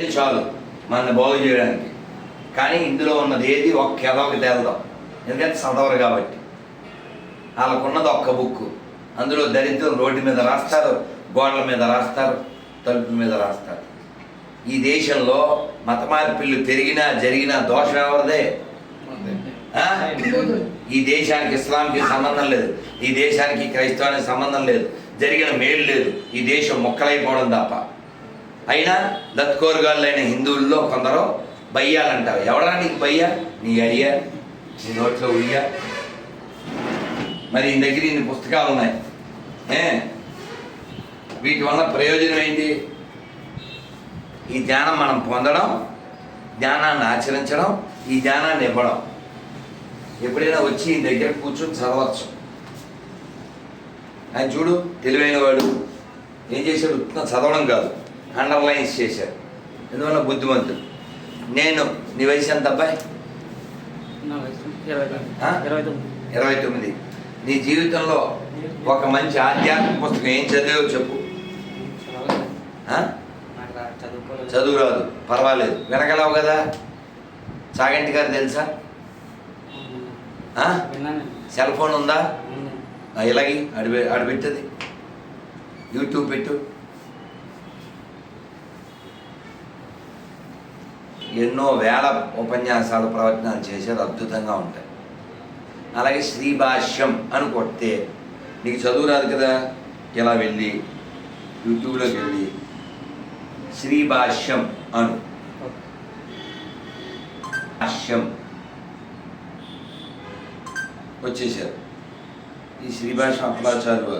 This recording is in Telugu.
ఇది చాలు. మన బాగు చేయడానికి. కానీ ఇందులో ఉన్నది ఏది? ఒక్క ఎదవకి తేలదాం ఎందుకంటే చదవరు కాబట్టి. వాళ్ళకున్నది ఒక్క బుక్ అందులో దరిద్రం రోడ్డు మీద రాస్తారు గోడల మీద రాస్తారు తలుపు మీద రాస్తారు. ఈ దేశంలో మత మార్పిళ్ళు పెరిగినా జరిగినా దోషం ఎవరిదే? ఈ దేశానికి ఇస్లాంకి సంబంధం లేదు. ఈ దేశానికి క్రైస్తవానికి సంబంధం లేదు. జరిగిన మేలు లేదు. ఈ దేశం మొక్కలైపోవడం తప్ప. అయినా లత్కోర్గాళ్ళైన హిందువుల్లో కొందరు బయ్యాలంటారు. ఎవడా నీకు బయ్యా? నీ అయ్యా నీ నోట్లో ఉయ్యా? మరి ఈ దగ్గర ఇన్ని పుస్తకాలు ఉన్నాయి. ఏ? వీటి వల్ల ప్రయోజనం ఏంటి? ఈ ధ్యానం మనం పొందడం ధ్యానాన్ని ఆచరించడం ఈ ధ్యానాన్ని ఇవ్వడం. ఎప్పుడైనా వచ్చి ఈ దగ్గర కూర్చొని చదవచ్చు. ఆయన చూడు తెలివైన వాడు ఏం చేశాడు? చదవడం కాదు. అండర్లైన్స్ చేశాడు ఎందువల్ల బుద్ధిమంతుడు? నేను నీ వయసు ఎంత అబ్బాయి? ఇరవై తొమ్మిది. నీ జీవితంలో ఒక మంచి ఆధ్యాత్మిక పుస్తకం ఏం చదివావు చెప్పు. చదువు రాదు. పర్వాలేదు. వినగలవు కదా? చాగంటి గారు తెలుసా? సెల్ ఫోన్ ఉందా? ఇలాగి అడిపి అడిపెట్టది. యూట్యూబ్ పెట్టు. ఎన్నో వేల ఉపన్యాసాలు ప్రవచనాలు చేశారు అద్భుతంగా ఉంటాయి. అలాగే శ్రీభాష్యం అని కొడితే నీకు చదువు రాదు కదా? ఇలా వెళ్ళి యూట్యూబ్లోకి వెళ్ళి శ్రీభాష్యం అను. భాష్యం వచ్చేసారు ఈ శ్రీభాష అప్పలాచారు